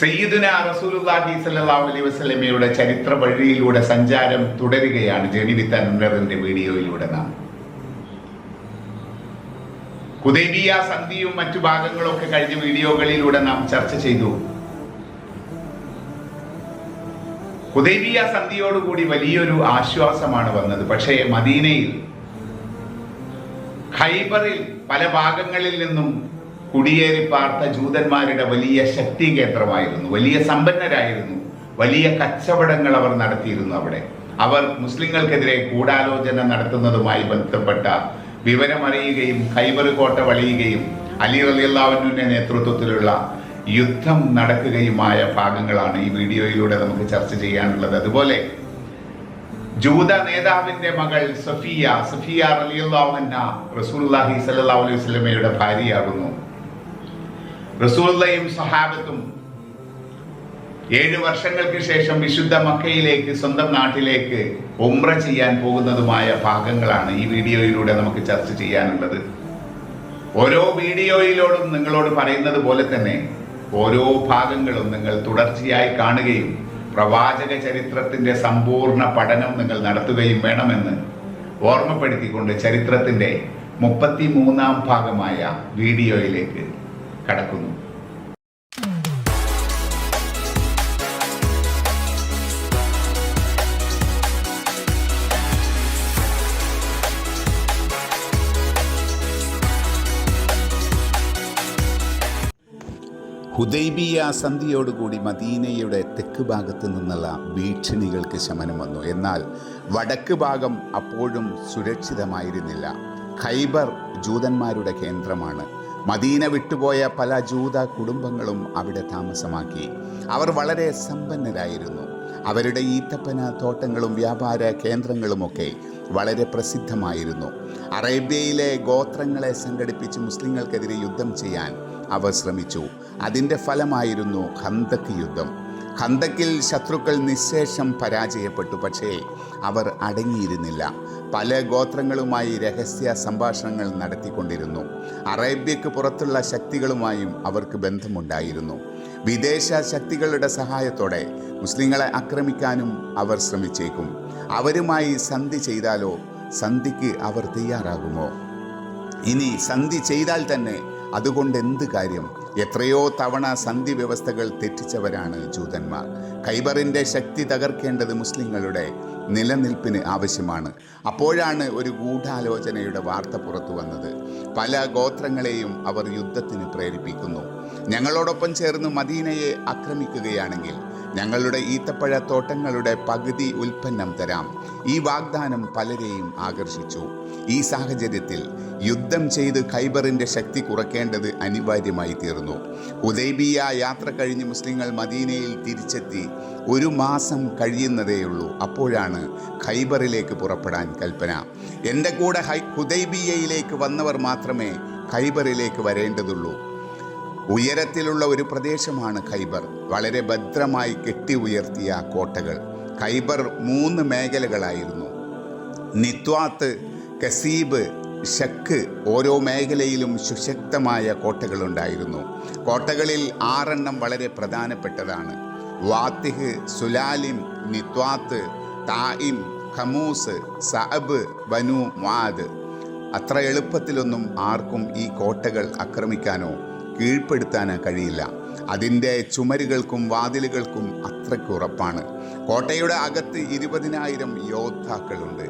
സയ്യിദുന റസൂലുള്ളാഹി സ്വല്ലല്ലാഹു അലൈഹി വസല്ലമയുടെ ചരിത്ര വഴിയിലൂടെ സഞ്ചാരം തുടരുകയാണ് ജേണി വിത്ത് അനന്തറിന്റെ വീഡിയോയിലൂടെ നാം. ഹുദൈബിയ സന്ധിയും മറ്റു ഭാഗങ്ങളൊക്കെ കഴിഞ്ഞ വീഡിയോകളിലൂടെ നാം ചർച്ച ചെയ്തു. ഹുദൈബിയ സന്ധിയോടുകൂടി വലിയൊരു ആശ്വാസമാണ് വന്നത്. പക്ഷേ മദീനയിൽ ഖൈബറിൽ പല ഭാഗങ്ങളിൽ നിന്നും കുടിയേറി പാർത്ത ജൂതന്മാരുടെ വലിയ ശക്തി കേന്ദ്രമായിരുന്നു. വലിയ സമ്പന്നരായിരുന്നു. വലിയ കച്ചവടങ്ങൾ അവർ നടത്തിയിരുന്നു അവിടെ. അവർ മുസ്ലിങ്ങൾക്കെതിരെ ഗൂഢാലോചന നടത്തുന്നതുമായി ബന്ധപ്പെട്ട വിവരമറിയുകയും ഖൈബർ കോട്ട വളിയുകയും അലി റലിയല്ലാവിന്റെ നേതൃത്വത്തിലുള്ള യുദ്ധം നടക്കുകയുമായ ഭാഗങ്ങളാണ് ഈ വീഡിയോയിലൂടെ നമുക്ക് ചർച്ച ചെയ്യാനുള്ളത്. അതുപോലെ ജൂത നേതാവിന്റെ മകൾ സഫിയ സഫിയ റലിയല്ലാഹുന്ന റസൂലുള്ളാഹി സ്വല്ലല്ലാഹു അലൈഹി സ്വലമയുടെ ഭാര്യയാകുന്നു. റസൂലുള്ളയും സഹാബത്തും ഏഴ് വർഷങ്ങൾക്ക് ശേഷം വിശുദ്ധ മക്കയിലേക്ക് സ്വന്തം നാട്ടിലേക്ക് ഉംറ ചെയ്യാൻ പോകുന്നതുമായ ഭാഗങ്ങളാണ് ഈ വീഡിയോയിലൂടെ നമുക്ക് ചർച്ച ചെയ്യാനുള്ളത്. ഓരോ വീഡിയോയിലോടും നിങ്ങളോട് പറയുന്നത് പോലെ തന്നെ ഓരോ ഭാഗങ്ങളും നിങ്ങൾ തുടർച്ചയായി കാണുകയും പ്രവാചക ചരിത്രത്തിന്റെ സമ്പൂർണ പഠനം നിങ്ങൾ നടത്തുകയും വേണമെന്ന് ഓർമ്മപ്പെടുത്തിക്കൊണ്ട് ചരിത്രത്തിന്റെ മുപ്പത്തി മൂന്നാം ഭാഗമായ വീഡിയോയിലേക്ക് കടക്കുന്നു. ഹുദൈബിയ സന്ധിയോടുകൂടി മദീനയുടെ തെക്ക് ഭാഗത്ത് നിന്നുള്ള ഭീഷണികൾക്ക് ശമനം വന്നു. എന്നാൽ വടക്ക് ഭാഗം അപ്പോഴും സുരക്ഷിതമായിരുന്നില്ല. ഖൈബർ ജൂതന്മാരുടെ കേന്ദ്രമാണ്. മദീന വിട്ടുപോയ പല ജൂത കുടുംബങ്ങളും അവിടെ താമസമാക്കി. അവർ വളരെ സമ്പന്നരായിരുന്നു. അവരുടെ ഈത്തപ്പന തോട്ടങ്ങളും വ്യാപാര കേന്ദ്രങ്ങളുമൊക്കെ വളരെ പ്രസിദ്ധമായിരുന്നു. അറേബ്യയിലെ ഗോത്രങ്ങളെ സംഘടിപ്പിച്ച് മുസ്ലിങ്ങൾക്കെതിരെ യുദ്ധം ചെയ്യാൻ അവർ ശ്രമിച്ചു. അതിന്റെ ഫലമായിരുന്നു ഖന്തക്ക് യുദ്ധം. ഖന്തക്കിൽ ശത്രുക്കൾ നിശേഷം പരാജയപ്പെട്ടു പക്ഷേ അവർ അടങ്ങിയിരുന്നില്ല. പല ഗോത്രങ്ങളുമായി രഹസ്യ സംഭാഷണങ്ങൾ നടത്തിക്കൊണ്ടിരുന്നു. അറേബ്യക്ക് പുറത്തുള്ള ശക്തികളുമായും അവർക്ക് ബന്ധമുണ്ടായിരുന്നു. വിദേശ ശക്തികളുടെ സഹായത്തോടെ മുസ്ലിങ്ങളെ ആക്രമിക്കാനും അവർ ശ്രമിച്ചേക്കും. അവരുമായി സന്ധി ചെയ്താലോ സന്ധിക്ക് അവർ തയ്യാറാകുമോ? ഇനി സന്ധി ചെയ്താൽ തന്നെ അതുകൊണ്ട് എന്ത് കാര്യം? എത്രയോ തവണ സന്ധി വ്യവസ്ഥകൾ തെറ്റിച്ചവരാണ് ജൂതന്മാർ. ഖൈബറിന്റെ ശക്തി തകർക്കേണ്ടത് മുസ്ലിങ്ങളുടെ നിലനിൽപ്പിന് ആവശ്യമാണ്. അപ്പോഴാണ് ഒരു ഗൂഢാലോചനയുടെ വാർത്ത പുറത്തു വന്നത്. പല ഗോത്രങ്ങളെയും അവർ യുദ്ധത്തിന് പ്രേരിപ്പിക്കുന്നു. ഞങ്ങളോടൊപ്പം ചേർന്ന് മദീനയെ ആക്രമിക്കുകയാണെങ്കിൽ ഞങ്ങളുടെ ഈത്തപ്പഴ തോട്ടങ്ങളുടെ പകുതി ഉൽപ്പന്നം തരാം. ഈ വാഗ്ദാനം പലരെയും ആകർഷിച്ചു. ഈ സാഹചര്യത്തിൽ യുദ്ധം ചെയ്ത് ഖൈബറിന്റെ ശക്തി കുറയ്ക്കേണ്ടത് അനിവാര്യമായി തീർന്നു. ഉദൈബിയ യാത്ര കഴിഞ്ഞ് മുസ്ലിങ്ങൾ മദീനയിൽ തിരിച്ചെത്തി ഒരു മാസം കഴിയുന്നതേയുള്ളൂ. അപ്പോഴാണ് ഖൈബറിലേക്ക് പുറപ്പെടാൻ കൽപ്പന. എന്റെ കൂടെ ഹുദൈബിയയിലേക്ക് വന്നവർ മാത്രമേ ഖൈബറിലേക്ക് വരേണ്ടതുള്ളൂ. ഉയരത്തിലുള്ള ഒരു പ്രദേശമാണ് ഖൈബർ. വളരെ ഭദ്രമായി കെട്ടി ഉയർത്തിയ കോട്ടകൾ. ഖൈബർ മൂന്ന് മേഖലകളായിരുന്നു. നിത്വാത്ത് കസീബ് ഷക്ക് ഓരോ മേഖലയിലും സുശക്തമായ കോട്ടകളുണ്ടായിരുന്നു. കോട്ടകളിൽ ആറെണ്ണം വളരെ പ്രധാനപ്പെട്ടതാണ്. വാത്തിഹ് സുലാലിം നിത്വാത്ത് തായിം ഖമൂസ് സഅബ് ബനു മാദ് അത്ര എളുപ്പത്തിലൊന്നും ആർക്കും ഈ കോട്ടകൾ ആക്രമിക്കാനോ കീഴ്പ്പെടുത്താനോ കഴിയില്ല. അതിന്റെ ചുമരുകൾക്കും വാതിലുകൾക്കും അത്രയ്ക്ക് ഉറപ്പാണ്. കോട്ടയുടെ അകത്ത് ഇരുപതിനായിരം യോദ്ധാക്കളുണ്ട്.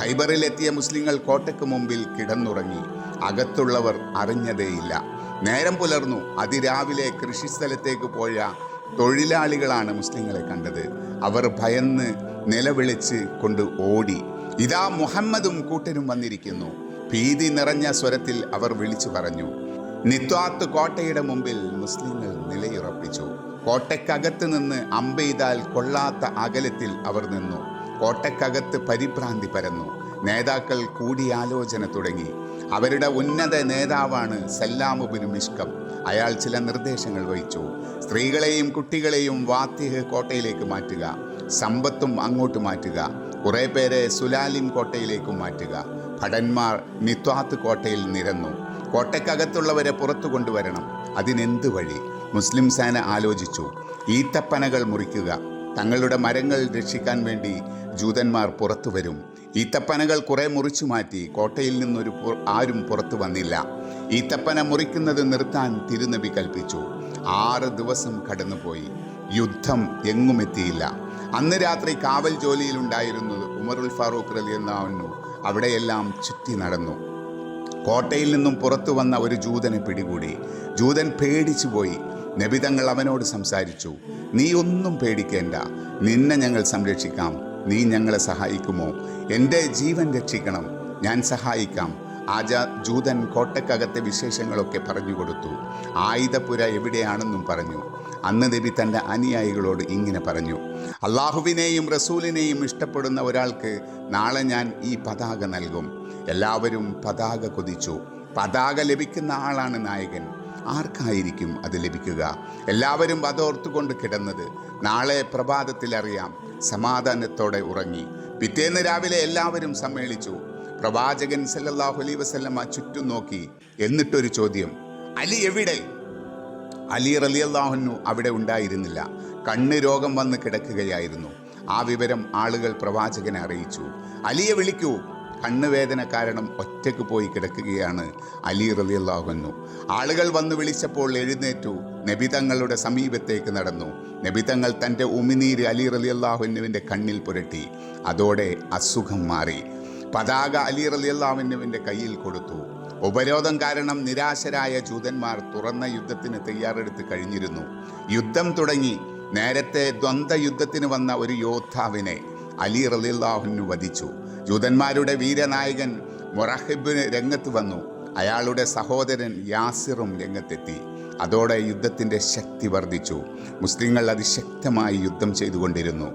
ഖൈബറിലെത്തിയ മുസ്ലിങ്ങൾ കോട്ടയ്ക്ക് മുമ്പിൽ കിടന്നുറങ്ങി. അകത്തുള്ളവർ അറിഞ്ഞതേയില്ല. നേരം പുലർന്നു. അതിരാവിലെ കൃഷിസ്ഥലത്തേക്ക് പോയ തൊഴിലാളികളാണ് മുസ്ലിങ്ങളെ കണ്ടത്. അവർ ഭയന്ന് നിലവിളിച്ച് കൊണ്ട് ഓടി. ഇതാ മുഹമ്മദും കൂട്ടരും വന്നിരിക്കുന്നു. ഭീതി നിറഞ്ഞ സ്വരത്തിൽ അവർ വിളിച്ചു പറഞ്ഞു. നിത്വാത്ത് കോട്ടയുടെ മുമ്പിൽ മുസ്ലിങ്ങൾ നിലയുറപ്പിച്ചു. കോട്ടയ്ക്കകത്ത് നിന്ന് അമ്പെയ്താൽ കൊള്ളാത്ത അകലത്തിൽ അവർ നിന്നു. കോട്ടയ്ക്കകത്ത് പരിഭ്രാന്തി പരന്നു. നേതാക്കൾ കൂടിയാലോചന തുടങ്ങി. അവരുടെ ഉന്നത നേതാവാണ് സല്ലാമുബിന് മിഷ്കം. അയാൾ ചില നിർദ്ദേശങ്ങൾ വഹിച്ചു. സ്ത്രീകളെയും കുട്ടികളെയും വാത്തിഹ് കോട്ടയിലേക്ക് മാറ്റുക. സമ്പത്തും അങ്ങോട്ട് മാറ്റുക. കുറേ പേരെ സുലാലിം കോട്ടയിലേക്കും മാറ്റുക. ഭടന്മാർ നിത്വാത്ത് കോട്ടയിൽ നിരന്നു. കോട്ടയ്ക്കകത്തുള്ളവരെ പുറത്തു കൊണ്ടുവരണം. അതിനെന്ത് വഴി? മുസ്ലിം സേന ആലോചിച്ചു. ഈത്തപ്പനകൾ മുറിക്കുക. തങ്ങളുടെ മരങ്ങൾ രക്ഷിക്കാൻ വേണ്ടി ജൂതന്മാർ പുറത്തു വരും. ഈത്തപ്പനകൾ കുറേ മുറിച്ചു മാറ്റി കോട്ടയിൽ നിന്നൊരു ആരും പുറത്തു വന്നില്ല. ഈത്തപ്പന മുറിക്കുന്നത് നിർത്താൻ തിരുനബി കൽപ്പിച്ചു. ആറ് ദിവസം കടന്നുപോയി. യുദ്ധം എങ്ങുമെത്തിയില്ല. അന്ന് രാത്രി കാവൽ ജോലിയിലുണ്ടായിരുന്നത് ഉമറുൽ ഫാറൂഖ് റലിയെന്നു അവിടെയെല്ലാം ചുറ്റി നടന്നു. കോട്ടയിൽ നിന്നും പുറത്തു വന്ന ഒരു ജൂതനെ പിടികൂടി. ജൂതൻ പേടിച്ചു പോയി. നബിതങ്ങൾ അവനോട് സംസാരിച്ചു നീ ഒന്നും പേടിക്കേണ്ട. നിന്നെ ഞങ്ങൾ സംരക്ഷിക്കാം. നീ ഞങ്ങളെ സഹായിക്കുമോ? എന്റെ ജീവൻ രക്ഷിക്കണം. ഞാൻ സഹായിക്കാം. ആജ ജൂതൻ കോട്ടക്കകത്തെ വിശേഷങ്ങളൊക്കെ പറഞ്ഞു കൊടുത്തു. ആയുധപുര എവിടെയാണെന്നും പറഞ്ഞു. അന്ന് നബി തന്റെ അനുയായികളോട് ഇങ്ങനെ പറഞ്ഞു അള്ളാഹുവിനെയും റസൂലിനെയും ഇഷ്ടപ്പെടുന്ന ഒരാൾക്ക് നാളെ ഞാൻ ഈ പതാക നൽകും. എല്ലാവരും പതാക കൊതിച്ചു. പതാക ലഭിക്കുന്ന ആളാണ് നായകൻ. ആർക്കായിരിക്കും അത് ലഭിക്കുക? എല്ലാവരും അതോർത്തുകൊണ്ട് കിടന്നത്. നാളെ പ്രഭാതത്തിൽ അറിയാം. സമാധാനത്തോടെ ഉറങ്ങി. പിറ്റേന്ന് രാവിലെ എല്ലാവരും സമ്മേളിച്ചു. പ്രവാചകൻ സല്ലല്ലാഹു അലൈഹി വസല്ലമ ചുറ്റും നോക്കി. എന്നിട്ടൊരു ചോദ്യം. അലി എവിടെ? അലി റലിയല്ലാഹുന്നു അവിടെ ഉണ്ടായിരുന്നില്ല. കണ്ണ് രോഗം വന്ന് കിടക്കുകയായിരുന്നു. ആ വിവരം ആളുകൾ പ്രവാചകനെ അറിയിച്ചു. അലിയെ വിളിക്കൂ. കണ്ണുവേദന കാരണം ഒറ്റയ്ക്ക് പോയി കിടക്കുകയാണ് അലി റലിയല്ലാകുന്നു ആളുകൾ വന്ന് വിളിച്ചപ്പോൾ എഴുന്നേറ്റു. നബിതങ്ങളുടെ സമീപത്തേക്ക് നടന്നു. നബിതങ്ങൾ തന്റെ ഉമിനീര് അലി റലിയല്ലാഹുന്നുവിന്റെ കണ്ണിൽ പുരട്ടി. അതോടെ അസുഖം മാറി. പതാക അലി റലിയല്ലാഹുവിന്റെ കയ്യിൽ കൊടുത്തു. ഉപരോധം കാരണം നിരാശരായ ജൂതന്മാർ തുറന്ന യുദ്ധത്തിന് തയ്യാറെടുത്ത് കഴിഞ്ഞിരുന്നു. യുദ്ധം തുടങ്ങി. നേരത്തെ ദ്വന്ദ്വ യുദ്ധത്തിന് വന്ന ഒരു യോദ്ധാവിനെ അലി റലിള്ളാഹുനു വധിച്ചു. ജൂതന്മാരുടെ വീരനായകൻ മൊറഹിബിന് രംഗത്ത് വന്നു. അയാളുടെ സഹോദരൻ യാസിറും രംഗത്തെത്തി. അതോടെ യുദ്ധത്തിന്റെ ശക്തി വർദ്ധിച്ചു. മുസ്ലിങ്ങൾ അതിശക്തമായി യുദ്ധം ചെയ്തുകൊണ്ടിരുന്നു.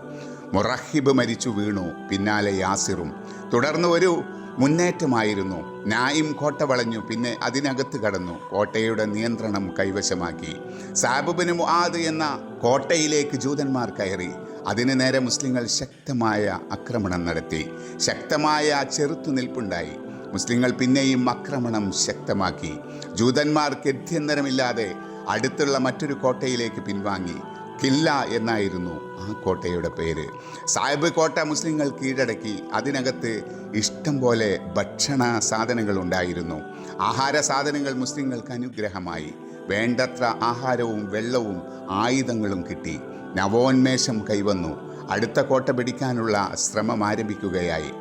മൊറഹിബ് മരിച്ചു വീണു. പിന്നാലെ യാസിറും. തുടർന്ന് ഒരു മുന്നേറ്റമായിരുന്നു. നായിം കോട്ട വളഞ്ഞു. പിന്നെ അതിനകത്ത് കടന്നു. കോട്ടയുടെ നിയന്ത്രണം കൈവശമാക്കി. സാബുബിന് മുആദ് എന്ന കോട്ടയിലേക്ക് ജൂതന്മാർ കയറി. അതിനു നേരെ മുസ്ലിങ്ങൾ ശക്തമായ ആക്രമണം നടത്തി. ശക്തമായ ചെറുത്തുനിൽപ്പുണ്ടായി. മുസ്ലിങ്ങൾ പിന്നെയും ആക്രമണം ശക്തമാക്കി. ജൂതന്മാർ ഗത്യന്തരമില്ലാതെ അടുത്തുള്ള മറ്റൊരു കോട്ടയിലേക്ക് പിൻവാങ്ങി. കില്ല എന്നായിരുന്നു ആ കോട്ടയുടെ പേര്. സാഹിബ് കോട്ട മുസ്ലിങ്ങൾ കീഴടക്കി. അതിനകത്ത് ഇഷ്ടം പോലെ ഭക്ഷണ സാധനങ്ങൾ ഉണ്ടായിരുന്നു. ആഹാര സാധനങ്ങൾ മുസ്ലിങ്ങൾക്ക് അനുഗ്രഹമായി. വേണ്ടത്ര ആഹാരവും വെള്ളവും ആയുധങ്ങളും കിട്ടി. നവോന്മേഷം കൈവന്നു. അടുത്ത കോട്ട പിടിക്കാനുള്ള ശ്രമം ആരംഭിക്കുകയായി.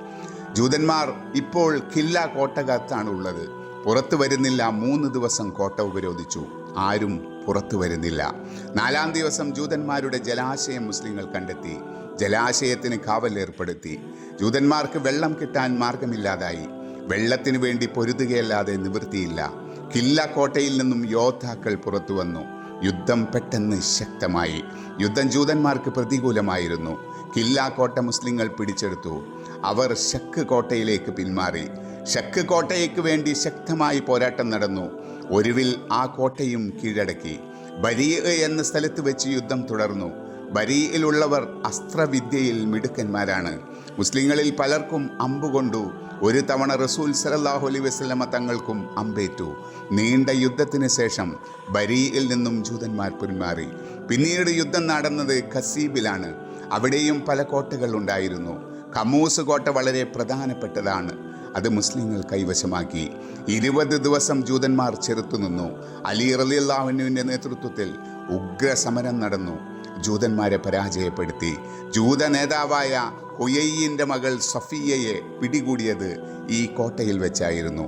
ജൂതന്മാർ ഇപ്പോൾ കില്ല കോട്ടകത്താണ് ഉള്ളത് പുറത്തു വരുന്നില്ല. മൂന്ന് ദിവസം കോട്ട ഉപരോധിച്ചു. ആരും പുറത്തു വരുന്നില്ല. നാലാം ദിവസം ജൂതന്മാരുടെ ജലാശയം മുസ്ലിങ്ങൾ കണ്ടെത്തി. ജലാശയത്തിന് കാവൽ ഏർപ്പെടുത്തി. ജൂതന്മാർക്ക് വെള്ളം കിട്ടാൻ മാർഗമില്ലാതായി. വെള്ളത്തിനു വേണ്ടി പൊരുതുകയല്ലാതെ നിവൃത്തിയില്ല. കില്ല കോട്ടയിൽ നിന്നും യോദ്ധാക്കൾ പുറത്തു വന്നു. യുദ്ധം പെട്ടെന്ന് ശക്തമായി. യുദ്ധം ജൂതന്മാർക്ക് പ്രതികൂലമായിരുന്നു. കില്ലാ കോട്ട മുസ്ലിങ്ങൾ പിടിച്ചെടുത്തു. അവർ ഷക്ക് കോട്ടയിലേക്ക് പിന്മാറി. ഷക്ക് കോട്ടയ്ക്ക് വേണ്ടി ശക്തമായി പോരാട്ടം നടന്നു. ഒടുവിൽ ആ കോട്ടയും കീഴടക്കി. ബരീ എന്ന സ്ഥലത്ത് വെച്ച് യുദ്ധം തുടർന്നു. ബരീയിലുള്ളവർ അസ്ത്രവിദ്യയിൽ മിടുക്കന്മാരാണ്. മുസ്ലിങ്ങളിൽ പലർക്കും അമ്പുകൊണ്ടു ഒരു തവണ റസൂൽ സലല്ലാഹു അലൈ വസ്ലമ തങ്ങൾക്കും അമ്പേറ്റു. നീണ്ട യുദ്ധത്തിന് ശേഷം ബരിയിൽ നിന്നും ജൂതന്മാർ പിന്മാറി. പിന്നീട് യുദ്ധം നടന്നത് ഖസീബിലാണ്. അവിടെയും പല കോട്ടകൾ ഉണ്ടായിരുന്നു. കമൂസ് കോട്ട വളരെ പ്രധാനപ്പെട്ടതാണ്. അത് മുസ്ലിങ്ങൾ കൈവശമാക്കി. ഇരുപത് ദിവസം ജൂതന്മാർ ചെറുത്തുനിന്നു. അലി റലിയല്ലാഹുവിന്റെ നേതൃത്വത്തിൽ ഉഗ്രസമരം നടന്നു. ജൂതന്മാരെ പരാജയപ്പെടുത്തി. ജൂത നേതാവായ ഹുയയ്യിന്റെ മകൾ സഫിയയെ പിടികൂടിയത് ഈ കോട്ടയിൽ വെച്ചായിരുന്നു.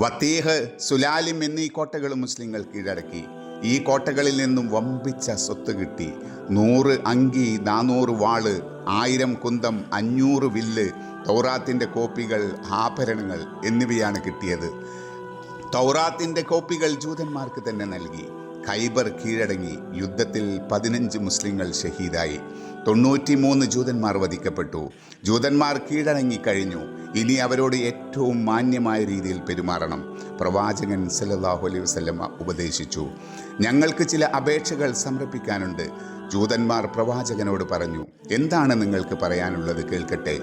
വത്തീഹ് സുലാലിം എന്നീ കോട്ടകളും മുസ്ലിങ്ങൾ കീഴടക്കി. ഈ കോട്ടകളിൽ നിന്നും വമ്പിച്ച സ്വത്ത് കിട്ടി. നൂറ് അങ്കി നാനൂറ് വാൾ ആയിരം കുന്തം അഞ്ഞൂറ് വില്ല് തൗറാത്തിന്റെ കോപ്പികൾ ആഭരണങ്ങൾ എന്നിവയാണ് കിട്ടിയത്. തൗറാത്തിന്റെ കോപ്പികൾ ജൂതന്മാർക്ക് തന്നെ നൽകി. ഖൈബർ കീഴടങ്ങി യുദ്ധത്തിൽ പതിനഞ്ച് മുസ്ലിങ്ങൾ ഷഹീദായി. തൊണ്ണൂറ്റിമൂന്ന് ജൂതന്മാർ വധിക്കപ്പെട്ടു. ജൂതന്മാർ കീഴടങ്ങി കഴിഞ്ഞു. ഇനി അവരോട് ഏറ്റവും മാന്യമായ രീതിയിൽ പെരുമാറണം. പ്രവാചകൻ സല്ലല്ലാഹു അലൈഹി വസല്ലമ ഉപദേശിച്ചു. ഞങ്ങൾക്ക് ചില അപേക്ഷകൾ സമർപ്പിക്കാനുണ്ട്. ജൂതന്മാർ പ്രവാചകനോട് പറഞ്ഞു എന്താണ് നിങ്ങൾക്ക് പറയാനുള്ളത്? കേൾക്കട്ടെ.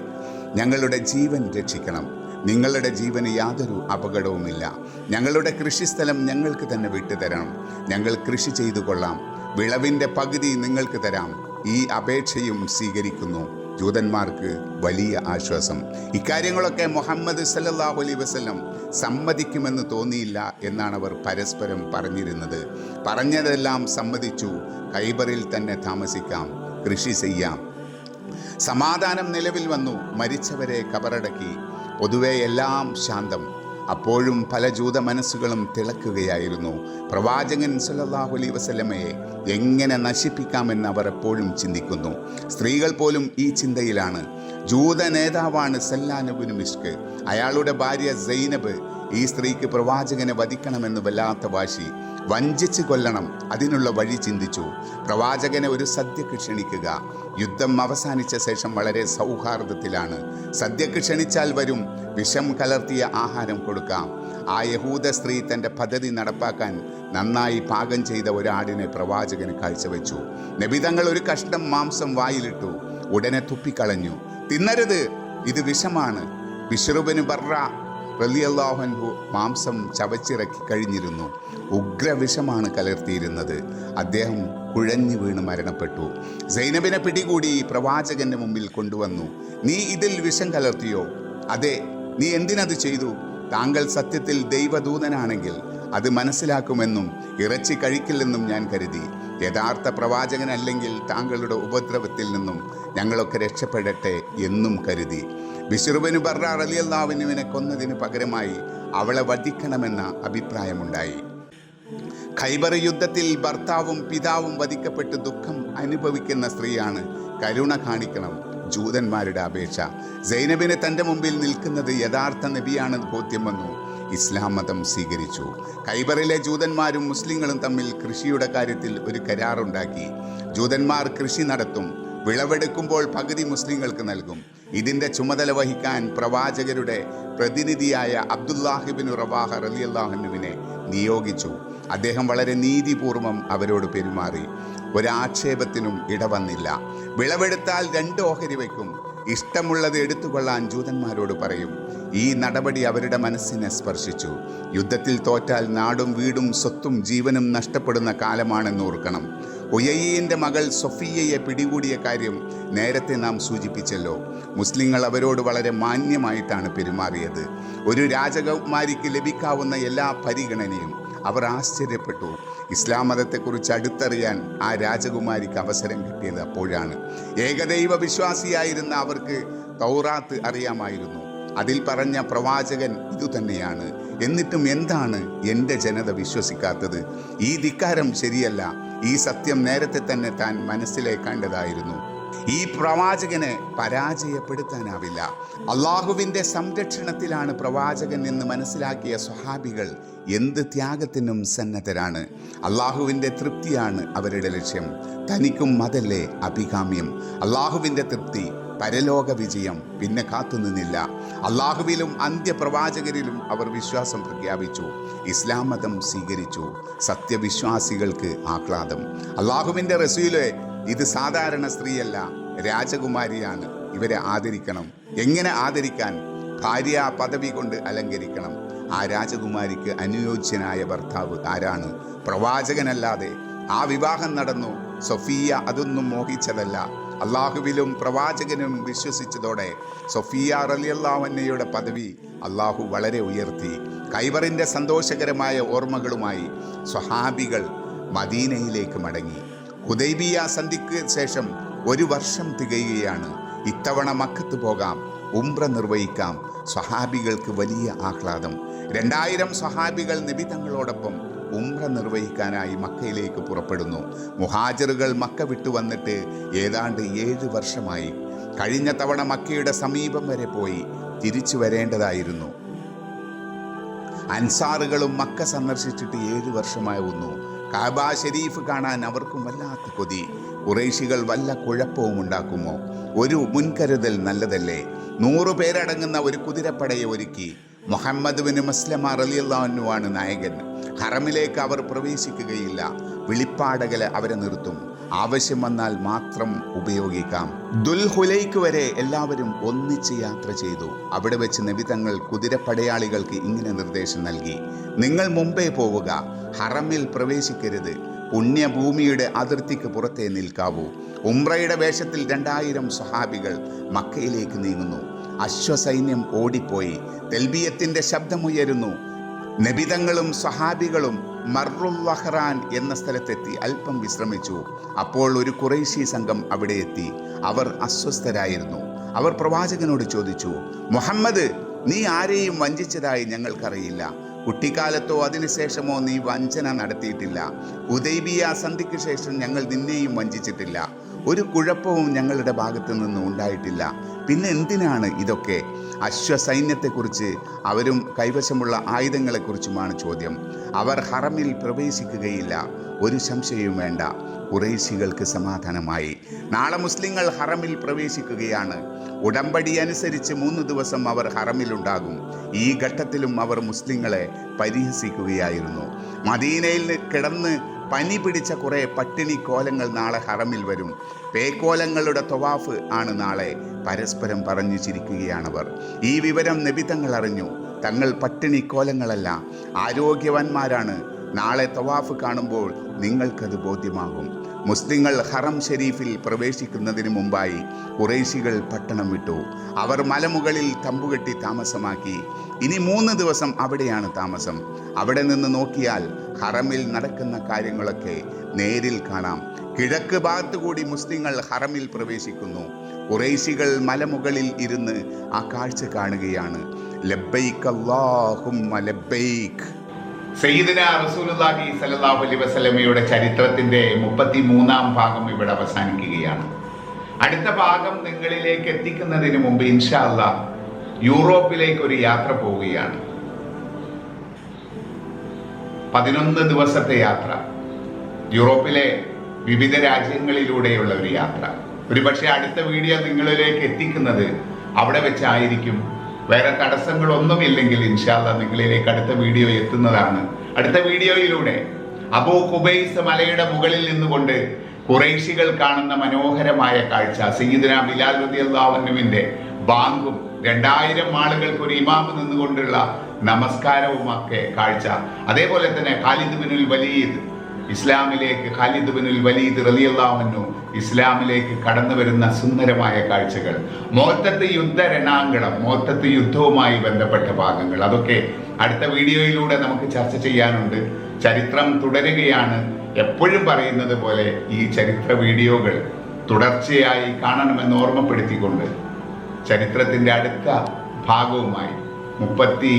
ഞങ്ങളുടെ ജീവൻ രക്ഷിക്കണം. നിങ്ങളുടെ ജീവന് യാതൊരു അപകടവുമില്ല. ഞങ്ങളുടെ കൃഷിസ്ഥലം ഞങ്ങൾക്ക് തന്നെ വിട്ടുതരണം. ഞങ്ങൾ കൃഷി ചെയ്തു കൊള്ളാം. വിളവിന്റെ പകുതി നിങ്ങൾക്ക് തരാം. ഈ അപേക്ഷയും സ്വീകരിക്കുന്നു. ജൂതന്മാർക്ക് വലിയ ആശ്വാസം. ഇക്കാര്യങ്ങളൊക്കെ മുഹമ്മദ് സല്ലല്ലാഹു അലൈ വസ്ലം സമ്മതിക്കുമെന്ന് തോന്നിയില്ല എന്നാണ് അവർ പരസ്പരം പറഞ്ഞിരുന്നത്. പറഞ്ഞതെല്ലാം സമ്മതിച്ചു. കൈബറിൽ തന്നെ താമസിക്കാം. കൃഷി ചെയ്യാം. സമാധാനം നിലവിൽ വന്നു. മരിച്ചവരെ കബറടക്കി. പൊതുവെ എല്ലാം ശാന്തം. അപ്പോഴും പല ജൂത മനസ്സുകളും തിളക്കുകയായിരുന്നു. പ്രവാചകൻ സല്ലല്ലാഹു അലൈ വസല്ലമയെ എങ്ങനെ നശിപ്പിക്കാമെന്ന് അവർ എപ്പോഴും ചിന്തിക്കുന്നു. സ്ത്രീകൾ പോലും ഈ ചിന്തയിലാണ്. ജൂത നേതാവാണ് സല്ലാനബുനു മിഷ്ക് അയാളുടെ ഭാര്യ സൈനബ് ഈ സ്ത്രീക്ക് പ്രവാചകനെ വധിക്കണമെന്ന് വല്ലാത്ത വാശി. വഞ്ചിച്ച് കൊല്ലണം അതിനുള്ള വഴി ചിന്തിച്ചു. പ്രവാചകനെ ഒരു സദ്യക്ക് ക്ഷണിക്കുക. യുദ്ധം അവസാനിച്ച ശേഷം വളരെ സൗഹാർദ്ദത്തിലാണ്. സദ്യക്ക് ക്ഷണിച്ചാൽ വരും. വിഷം കലർത്തിയ ആഹാരം കൊടുക്കാം. ആ യഹൂദ സ്ത്രീ തന്റെ പദ്ധതി നടപ്പാക്കാൻ നന്നായി പാകം ചെയ്ത ഒരാടിനെ പ്രവാചകന് കാഴ്ചവെച്ചു. നബിതങ്ങൾ ഒരു കഷ്ണം മാംസം വായിലിട്ടു. ഉടനെ തുപ്പിക്കളഞ്ഞു. തിന്നരുത്. ഇത് വിഷമാണ്. വിഷ്റുബിന് ബർറ റലിയല്ലാഹൻഹു മാംസം ചവച്ചിറക്കി കഴിഞ്ഞിരുന്നു. ഉഗ്രവിഷമാണ് കലർത്തിയിരുന്നത്. അദ്ദേഹം കുഴഞ്ഞു വീണ് മരണപ്പെട്ടു. സൈനബിനെ പിടികൂടി പ്രവാചകന്റെ മുമ്പിൽ കൊണ്ടുവന്നു. നീ ഇതിൽ വിഷം കലർത്തിയോ? അതെ. നീ എന്തിനത് ചെയ്തു? താങ്കൾ സത്യത്തിൽ ദൈവദൂതനാണെങ്കിൽ അത് മനസ്സിലാക്കുമെന്നും ഇറച്ചി കഴിക്കില്ലെന്നും ഞാൻ കരുതി. യഥാർത്ഥ പ്രവാചകനല്ലെങ്കിൽ താങ്കളുടെ ഉപദ്രവത്തിൽ നിന്നും ഞങ്ങളൊക്കെ രക്ഷപ്പെടട്ടെ എന്നും കരുതി. ബിഷറുബിന് ബർറ അലിയല്ലാവിനുവിനെ കൊന്നതിന് പകരമായി അവളെ വധിക്കണമെന്ന അഭിപ്രായമുണ്ടായി. ഖൈബർ യുദ്ധത്തിൽ ഭർത്താവും പിതാവും വധിക്കപ്പെട്ട് ദുഃഖം അനുഭവിക്കുന്ന സ്ത്രീയാണ് കരുണ കാണിക്കണം ജൂതന്മാരുടെ അപേക്ഷ. സൈനബിന് തന്റെ മുമ്പിൽ നിൽക്കുന്നത് യഥാർത്ഥ നബിയാണെന്ന് ബോധ്യം വന്നു. ഇസ്ലാം മതം സ്വീകരിച്ചു. കൈബറിലെ ജൂതന്മാരും മുസ്ലിങ്ങളും തമ്മിൽ കൃഷിയുടെ കാര്യത്തിൽ ഒരു കരാറുണ്ടാക്കി. ജൂതന്മാർ കൃഷി നടത്തും വിളവെടുക്കുമ്പോൾ പകുതി മുസ്ലിങ്ങൾക്ക് നൽകും. ഇതിന്റെ ചുമതല വഹിക്കാൻ പ്രവാചകരുടെ പ്രതിനിധിയായ അബ്ദുല്ലാഹിബിൻ റവാഹ റലിയല്ലാഹുവിനെ നിയോഗിച്ചു. അദ്ദേഹം വളരെ നീതിപൂർവം അവരോട് പെരുമാറി. ഒരാക്ഷേപത്തിനും ഇടവന്നില്ല. വിളവെടുത്താൽ രണ്ട് ഓഹരി വയ്ക്കും. ഇഷ്ടമുള്ളത് എടുത്തുകൊള്ളാൻ ജൂതന്മാരോട് പറയും ഈ നടപടി അവരുടെ മനസ്സിനെ സ്പർശിച്ചു. യുദ്ധത്തിൽ തോറ്റാൽ നാടും വീടും സ്വത്തും ജീവനും നഷ്ടപ്പെടുന്ന കാലമാണെന്ന് ഓർക്കണം. ഒയ്യയ്യന്റെ മകൾ സൊഫിയയെ പിടികൂടിയ കാര്യം നേരത്തെ നാം സൂചിപ്പിച്ചല്ലോ. മുസ്ലിങ്ങൾ അവരോട് വളരെ മാന്യമായിട്ടാണ് പെരുമാറിയത്. ഒരു രാജകുമാരിക്ക് ലഭിക്കാവുന്ന എല്ലാ പരിഗണനയും അവർ ആശ്ചര്യപ്പെട്ടു. ഇസ്ലാം മതത്തെക്കുറിച്ച് അടുത്തറിയാൻ ആ രാജകുമാരിക്ക് അവസരം കിട്ടിയത് അപ്പോഴാണ്. ഏകദൈവ വിശ്വാസിയായിരുന്ന അവർക്ക് തൗറാത്ത് അറിയാമായിരുന്നു. അതിൽ പറഞ്ഞ പ്രവാചകൻ ഇതുതന്നെയാണ് എന്നിട്ടും എന്താണ് എന്റെ ജനത വിശ്വസിക്കാത്തത്? ഈ ധിക്കാരം ശരിയല്ല. ഈ സത്യം നേരത്തെ തന്നെ താൻ മനസ്സിലേക്കേണ്ടതായിരുന്നു ഈ പ്രവാചകനെ പരാജയപ്പെടുത്താനാവില്ല. അള്ളാഹുവിന്റെ സംരക്ഷണത്തിലാണ് പ്രവാചകൻ എന്ന് മനസ്സിലാക്കിയ സ്വഹാബികൾ എന്ത് ത്യാഗത്തിനും സന്നദ്ധരാണ്. അള്ളാഹുവിന്റെ തൃപ്തിയാണ് അവരുടെ ലക്ഷ്യം. തനിക്കും അതല്ലേ അഭികാമ്യം. അള്ളാഹുവിന്റെ തൃപ്തി പരലോക വിജയം പിന്നെ കാത്തുനിന്നില്ല അള്ളാഹുവിലും അന്ത്യപ്രവാചകരിലും അവർ വിശ്വാസം പ്രഖ്യാപിച്ചു. ഇസ്ലാം മതം സ്വീകരിച്ചു. സത്യവിശ്വാസികൾക്ക് ആഹ്ലാദം. അള്ളാഹുവിന്റെ റസൂലെ ഇത് സാധാരണ സ്ത്രീയല്ല രാജകുമാരിയാണ്. ഇവരെ ആദരിക്കണം. എങ്ങനെ ആദരിക്കാൻ? ഭാര്യ പദവി കൊണ്ട് അലങ്കരിക്കണം. ആ രാജകുമാരിക്ക് അനുയോജ്യനായ ഭർത്താവ് ആരാണ്? പ്രവാചകനല്ലാതെ. ആ വിവാഹം നടന്നു. സൊഫിയ അതൊന്നും മോഹിച്ചതല്ല. അള്ളാഹുവിലും പ്രവാചകനും വിശ്വസിച്ചതോടെ സൊഫിയ റലിയല്ലാവന്നയുടെ പദവി അള്ളാഹു വളരെ ഉയർത്തി. കൈവറിന്റെ സന്തോഷകരമായ ഓർമ്മകളുമായി സ്വഹാബികൾ മദീനയിലേക്ക് മടങ്ങി. ഹുദൈബിയ സന്ധിക്ക് ശേഷം ഒരു വർഷം തികയുകയാണ്. ഇത്തവണ മക്കത്ത് പോകാം ഉംറ നിർവഹിക്കാം. സ്വഹാബികൾക്ക് വലിയ ആഹ്ലാദം. രണ്ടായിരം സ്വഹാബികൾ നബി തങ്ങളോടൊപ്പം ഉംറ നിർവഹിക്കാനായി മക്കയിലേക്ക് പുറപ്പെടുന്നു. മുഹാജറുകൾ മക്ക വിട്ടു വന്നിട്ട് ഏതാണ്ട് ഏഴ് വർഷമായി. കഴിഞ്ഞ തവണ മക്കയുടെ സമീപം വരെ പോയി തിരിച്ചു വരേണ്ടതായിരുന്നു. അൻസാറുകളും മക്ക സന്ദർശിച്ചിട്ട് ഏഴ് വർഷമാവുന്നു. കാബ ഷെരീഫ് കാണാൻ അവർക്കും വല്ലാത്ത കൊതി. കുറേശികൾ വല്ല കുഴപ്പവും ഉണ്ടാക്കുമോ? ഒരു മുൻകരുതൽ നല്ലതല്ലേ? നൂറു പേരടങ്ങുന്ന ഒരു കുതിരപ്പടയെ ഒരുക്കി. മുഹമ്മദ് ബിൻ മസ്ലമ റലിയല്ലാഹുവാണ് നായകൻ. ഹറമിലേക്ക് അവർ പ്രവേശിക്കുകയില്ല. വിളിപ്പാടകലെ അവരെ നിർത്തും. ആവശ്യം വന്നാൽ മാത്രം ഉപയോഗിക്കാം. ദുൽഹുലൈക്ക് വരെ എല്ലാവരും ഒന്നിച്ച് യാത്ര ചെയ്തു. അവിടെ വെച്ച് നബിതങ്ങൾ കുതിരപ്പടയാളികൾക്ക് ഇങ്ങനെ നിർദ്ദേശം നൽകി. നിങ്ങൾ മുമ്പേ പോവുക. ഹറമിൽ പ്രവേശിക്കരുത്. പുണ്യഭൂമിയുടെ അതിർത്തിക്ക് പുറത്തേ നിൽക്കാവൂ. ഉംറയുടെ വേഷത്തിൽ രണ്ടായിരം സഹാബികൾ മക്കയിലേക്ക് നീങ്ങുന്നു. അശ്വസൈന്യം ഓടിപ്പോയി. തെൽബിയത്തിന്റെ ശബ്ദമുയരുന്നു. നബിതങ്ങളും സഹാബികളും മർറുൽ വഹ്റാൻ എന്ന സ്ഥലത്തെത്തി അല്പം വിശ്രമിച്ചു. അപ്പോൾ ഒരു കുറേശി സംഘം അവിടെ എത്തി. അവർ അസ്വസ്ഥരായിരുന്നു. അവർ പ്രവാചകനോട് ചോദിച്ചു മുഹമ്മദ് നീ ആരെയും വഞ്ചിച്ചതായി ഞങ്ങൾക്കറിയില്ല. കുട്ടിക്കാലത്തോ അതിനുശേഷമോ നീ വഞ്ചന നടത്തിയിട്ടില്ല. ഉദൈബിയ സന്ധിക്ക് ശേഷം ഞങ്ങൾ നിന്നെയും വഞ്ചിച്ചിട്ടില്ല. ഒരു കുഴപ്പവും ഞങ്ങളുടെ ഭാഗത്തു നിന്ന് ഉണ്ടായിട്ടില്ല. പിന്നെ എന്തിനാണ് ഇതൊക്കെ? അശ്വസൈന്യത്തെക്കുറിച്ച് അവരും കൈവശമുള്ള ആയുധങ്ങളെക്കുറിച്ചുമാണ് ചോദ്യം. അവർ ഹറമിൽ പ്രവേശിക്കുകയില്ല. ഒരു സംശയവും വേണ്ട. കുറേശികൾക്ക് സമാധാനമായി. നാളെ മുസ്ലിങ്ങൾ ഹറമിൽ പ്രവേശിക്കുകയാണ്. ഉടമ്പടി അനുസരിച്ച് മൂന്ന് ദിവസം അവർ ഹറമിലുണ്ടാകും. ഈ ഘട്ടത്തിലും അവർ മുസ്ലിങ്ങളെ പരിഹസിക്കുകയായിരുന്നു. മദീനയിൽ കിടന്ന് പനി പിടിച്ച കുറേ പട്ടിണി കോലങ്ങൾ നാളെ ഹറമിൽ വരും. പേക്കോലങ്ങളുടെ തൊവാഫ് ആണ് നാളെ. പരസ്പരം പറഞ്ഞു ചിരിക്കുകയാണവർ. ഈ വിവരം നബിതങ്ങൾ അറിഞ്ഞു. തങ്ങൾ പട്ടിണി കോലങ്ങളല്ല ആരോഗ്യവാന്മാരാണ്. നാളെ തവാഫ് കാണുമ്പോൾ നിങ്ങൾക്കത് ബോധ്യമാകും. മുസ്ലിങ്ങൾ ഹറം ഷെരീഫിൽ പ്രവേശിക്കുന്നതിന് മുമ്പായി കുറേശികൾ പട്ടണം വിട്ടു. അവർ മലമുകളിൽ തമ്പുകെട്ടി താമസമാക്കി. ഇനി മൂന്ന് ദിവസം അവിടെയാണ് താമസം. അവിടെ നിന്ന് നോക്കിയാൽ ഹറമിൽ നടക്കുന്ന കാര്യങ്ങളൊക്കെ നേരിൽ കാണാം. കിഴക്ക് ഭാഗത്തുകൂടി മുസ്ലിങ്ങൾ ഹറമിൽ പ്രവേശിക്കുന്നു. കുറേശികൾ മലമുകളിൽ ഇരുന്ന് ആ കാഴ്ച കാണുകയാണ്. ലബ്ബൈക്ക് അല്ലാഹുമ്മ ലബ്ബൈക്ക് സയ്യിദിന റസൂലുള്ളാഹി സല്ലല്ലാഹു അലൈഹി വസല്ലമയുടെ ചരിത്രത്തിന്റെ മുപ്പത്തി മൂന്നാം ഭാഗം ഇവിടെ അവസാനിക്കുകയാണ്. അടുത്ത ഭാഗം നിങ്ങളിലേക്ക് എത്തിക്കുന്നതിന് മുമ്പ് ഇൻഷാ അല്ലാ യൂറോപ്പിലേക്ക് ഒരു യാത്ര പോവുകയാണ്. പതിനൊന്ന് ദിവസത്തെ യാത്ര. യൂറോപ്പിലെ വിവിധ രാജ്യങ്ങളിലൂടെയുള്ള ഒരു യാത്ര. ഒരുപക്ഷെ അടുത്ത വീഡിയോ നിങ്ങളിലേക്ക് എത്തിക്കുന്നത് അവിടെ വെച്ചായിരിക്കും. വേറെ തടസ്സങ്ങളൊന്നുമില്ലെങ്കിൽ ഇൻഷാല്ല നിങ്ങളിലേക്ക് അടുത്ത വീഡിയോ എത്തുന്നതാണ്. അടുത്ത വീഡിയോയിലൂടെ അബൂ കുബൈസ് മലയുടെ മുകളിൽ നിന്നുകൊണ്ട് കുറേശികൾ കാണുന്ന മനോഹരമായ കാഴ്ച. സീദന ബിലാൽ റളിയല്ലാഹുവിന്റെ ബാങ്കും രണ്ടായിരം ആളുകൾക്ക് ഒരു ഇമാമ് നിന്നുകൊണ്ടുള്ള നമസ്കാരവുമൊക്കെ കാഴ്ച. അതേപോലെ തന്നെ ഖാലിദ് ബിനുൽ വലീദ് ഇസ്ലാമിലേക്ക് ഖാലിദ് ബിനുൽ വലീദ് റളിയല്ലാഹു ഇസ്ലാമിലേക്ക് കടന്നു വരുന്ന സുന്ദരമായ കാഴ്ചകൾ. മോത്തത്ത് യുദ്ധ രണാങ്കണം മോത്തത്ത് യുദ്ധവുമായി ബന്ധപ്പെട്ട ഭാഗങ്ങൾ. അതൊക്കെ അടുത്ത വീഡിയോയിലൂടെ നമുക്ക് ചർച്ച ചെയ്യാനുണ്ട്. ചരിത്രം തുടരുകയാണ്. എപ്പോഴും പറയുന്നത് പോലെ ഈ ചരിത്ര വീഡിയോകൾ തുടർച്ചയായി കാണണമെന്ന് ഓർമ്മപ്പെടുത്തിക്കൊണ്ട് ചരിത്രത്തിന്റെ അടുത്ത ഭാഗവുമായി മുപ്പത്തി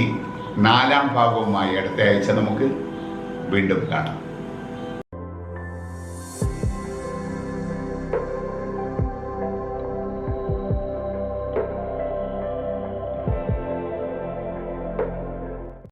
നാലാം ഭാഗവുമായി അടുത്ത ആഴ്ച നമുക്ക് വീണ്ടും കാണാം.